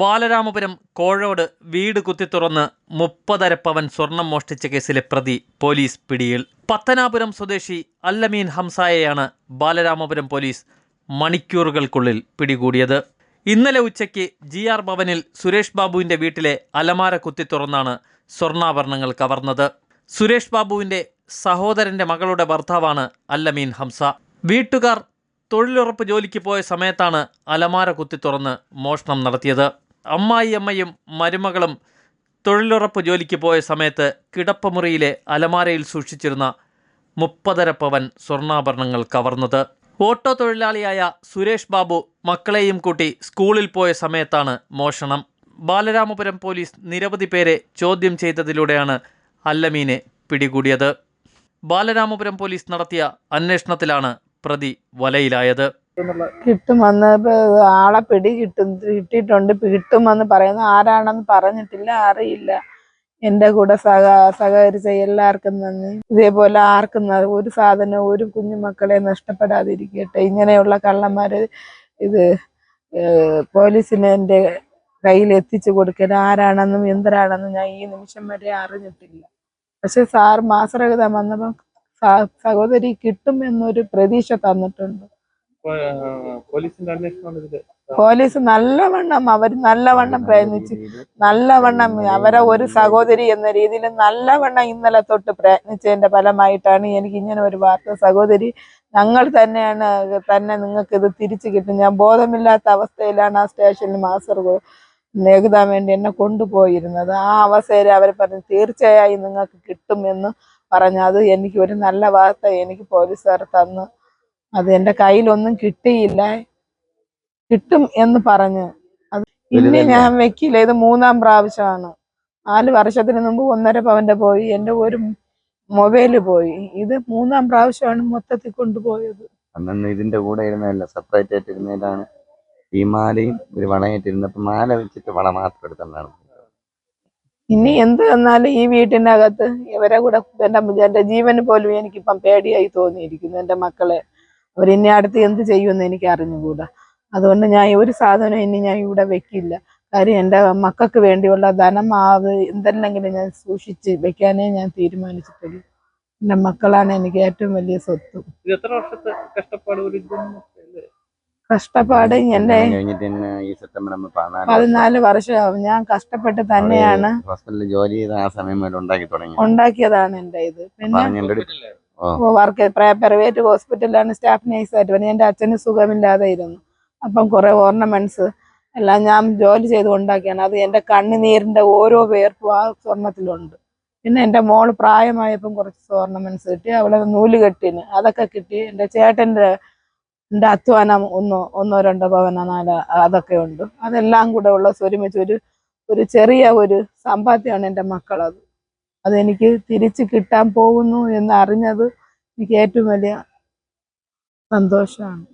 ബാലരാമപുരം കോഴോട് വീട് കുത്തിത്തുറന്ന് മുപ്പതരപ്പവൻ സ്വർണം മോഷ്ടിച്ച കേസിലെ പ്രതി പോലീസ് പിടിയിൽ. പത്തനാപുരം സ്വദേശി അല്ലമീൻ ഹംസായെയാണ് ബാലരാമപുരം പോലീസ് മണിക്കൂറുകൾക്കുള്ളിൽ പിടികൂടിയത്. ഇന്നലെ ഉച്ചയ്ക്ക് ജി ആർ ഭവനിൽ സുരേഷ് ബാബുവിന്റെ വീട്ടിലെ അലമാര കുത്തിത്തുറന്നാണ് സ്വർണാഭരണങ്ങൾ കവർന്നത്. സുരേഷ് ബാബുവിന്റെ സഹോദരന്റെ മകളുടെ ഭർത്താവാണ് അല്ലമീൻ ഹംസ. വീട്ടുകാർ തൊഴിലുറപ്പ് ജോലിക്ക് പോയ സമയത്താണ് അലമാര കുത്തി തുറന്ന് മോഷണം നടത്തിയത്. അമ്മായിയമ്മയും മരുമകളും തൊഴിലുറപ്പ് ജോലിക്ക് പോയ സമയത്ത് കിടപ്പമുറിയിലെ അലമാരയിൽ സൂക്ഷിച്ചിരുന്ന മുപ്പതര പവൻ സ്വർണാഭരണങ്ങൾ കവർന്നത്. ഓട്ടോ തൊഴിലാളിയായ സുരേഷ് ബാബു മക്കളെയും കൂട്ടി സ്കൂളിൽ പോയ സമയത്താണ് മോഷണം. ബാലരാമപുരം പോലീസ് നിരവധി പേരെ ചോദ്യം ചെയ്തതിലൂടെയാണ് അല്ലമീനെ പിടികൂടിയത്. ബാലരാമപുരം പോലീസ് നടത്തിയ അന്വേഷണത്തിലാണ് പ്രതി വലയിലായത്. കിട്ടുമെന്ന് ഇപ്പൊ ആളെ പിടി കിട്ടും കിട്ടിയിട്ടുണ്ട്. കിട്ടുമെന്ന് പറയുന്നു ആരാണെന്ന് പറഞ്ഞിട്ടില്ല അറിയില്ല. എന്റെ കൂടെ സഹ സഹകരിച്ച എല്ലാവർക്കും നന്ദി. ഇതേപോലെ ആർക്കും ഒരു സാധനം ഒരു കുഞ്ഞുമക്കളെ നഷ്ടപ്പെടാതിരിക്കട്ടെ. ഇങ്ങനെയുള്ള കള്ളന്മാര് ഇത് പോലീസിനെ എന്റെ കയ്യിൽ എത്തിച്ചു കൊടുക്കൽ ആരാണെന്നും എന്തരാണെന്നും ഞാൻ ഈ നിമിഷം വരെ അറിഞ്ഞിട്ടില്ല. പക്ഷെ സാർ മാസരഹിതം വന്നപ്പം സഹോദരി കിട്ടും എന്നൊരു പ്രതീക്ഷ തന്നിട്ടുണ്ട്. പോലീസിന്റെ അന്വേഷണമാണ് ഇതിൽ. പോലീസ് നല്ലവണ്ണം അവർ നല്ലവണ്ണം പ്രയത്നിച്ച് നല്ലവണ്ണം അവരെ ഒരു സഹോദരി എന്ന രീതിയിൽ നല്ലവണ്ണം ഇന്നലെ തൊട്ട് പ്രയത്നിച്ചതിന്റെ ഫലമായിട്ടാണ് എനിക്ക് ഇങ്ങനെ ഒരു വാർത്ത. സഹോദരി ഞങ്ങൾ തന്നെയാണ് തന്നെ നിങ്ങൾക്ക് ഇത് തിരിച്ചു കിട്ടും. ഞാൻ ബോധമില്ലാത്ത അവസ്ഥയിലാണ് ആ സ്റ്റേഷനിൽ മാസ്റ്റർ നേകുതാൻ വേണ്ടി എന്നെ കൊണ്ടുപോയിരുന്നത്. ആ അവസ്ഥയിൽ അവർ പറഞ്ഞു തീർച്ചയായും നിങ്ങൾക്ക് കിട്ടുമെന്ന് പറഞ്ഞു അത് എനിക്ക് ഒരു നല്ല വാർത്ത എനിക്ക് പോലീസുകാർ തന്നു. അത് എന്റെ കയ്യിലൊന്നും കിട്ടിയില്ല. കിട്ടും എന്ന് പറഞ്ഞ്. അത് ഇനി ഞാൻ വെക്കില്ല. ഇത് മൂന്നാം പ്രാവശ്യമാണ്. നാല് വർഷത്തിന് മുമ്പ് ഒന്നര പവന്റെ പോയി. എന്റെ ഒരു മൊബൈൽ പോയി. ഇത് മൂന്നാം പ്രാവശ്യമാണ് മൊത്തത്തിൽ കൊണ്ടുപോയത്. അന്നന്ന് ഇതിന്റെ കൂടെ ഇരുന്നതല്ല സെപ്പറേറ്റ് ആയിട്ട് ഇരുന്നതിലാണ്. ഈ മാലയും ഒരു വളയായിട്ടിരുന്നപ്പോ മാല വെച്ചിട്ട് വള മാത്രം എടുത്തതാണ്. ഇനി എന്ത് വന്നാലും ഈ വീട്ടിന്റെ അകത്ത് ഇവരെ കൂടെ എന്റെ എന്റെ ജീവന് പോലും എനിക്കിപ്പം പേടിയായി തോന്നിയിരിക്കുന്നു. എന്റെ മക്കളെ അവരിനി അടുത്ത് എന്ത് ചെയ്യുമെന്ന് എനിക്ക് അറിഞ്ഞുകൂടാ. അതുകൊണ്ട് ഞാൻ ഒരു സാധനം ഇനി ഞാൻ ഇവിടെ വെക്കില്ല. കാര്യം എന്റെ മക്കൾക്ക് വേണ്ടിയുള്ള ധനം ആവ് എന്തെല്ലെങ്കിലും ഞാൻ സൂക്ഷിച്ച് വെക്കാനേ ഞാൻ തീരുമാനിച്ചിട്ടുള്ളൂ. എന്റെ മക്കളാണ് എനിക്ക് ഏറ്റവും വലിയ സ്വത്ത്. ഇത് എത്ര വർഷത്തെ കഷ്ടപ്പാട്. കഷ്ടപ്പാട് ആകുമ്പോ പതിനാല് വർഷം. ഞാൻ കഷ്ടപ്പെട്ട് തന്നെയാണ് ഹോസ്പിറ്റലിൽ ജോലി ചെയ്ത ആ സമയം ഉണ്ടാക്കി തുടങ്ങി. ഉണ്ടാക്കിയതാണ് എന്റെ ഇത്. പിന്നെ വർക്ക് പ്രൈവറ്റ് ഹോസ്പിറ്റലിലാണ് സ്റ്റാഫ് നേഴ്സായിട്ട് വരുന്നത് എന്റെ അച്ഛന് സുഖമില്ലാതെ ഇരുന്നു അപ്പം കുറേ ഓർണമെന്റ്സ് എല്ലാം ഞാൻ ജോലി ചെയ്ത് ഉണ്ടാക്കിയാണ് അത് എന്റെ കണ്ണുനീരിന്റെ ഓരോ വേർപ്പും ആ സ്വർണത്തിലുണ്ട് പിന്നെ എന്റെ മോൾ പ്രായമായപ്പം കുറച്ച് ഓർണമെന്റ്സ് കിട്ടി. അവളെ നൂൽ കെട്ടിന് അതൊക്കെ കിട്ടി. എന്റെ ചേട്ടന്റെ എന്റെ അധ്വാനം ഒന്നോ ഒന്നോ രണ്ടോ പവന നാല അതൊക്കെ ഉണ്ട്. അതെല്ലാം കൂടെ ഉള്ള ഒരുമിച്ച് ഒരു ഒരു ചെറിയ ഒരു സമ്പാദ്യമാണ് എന്റെ മക്കളത്. അതെനിക്ക് തിരിച്ച് കിട്ടാൻ പോകുന്നു എന്നറിഞ്ഞത് എനിക്ക് ഏറ്റവും വലിയ സന്തോഷമാണ്.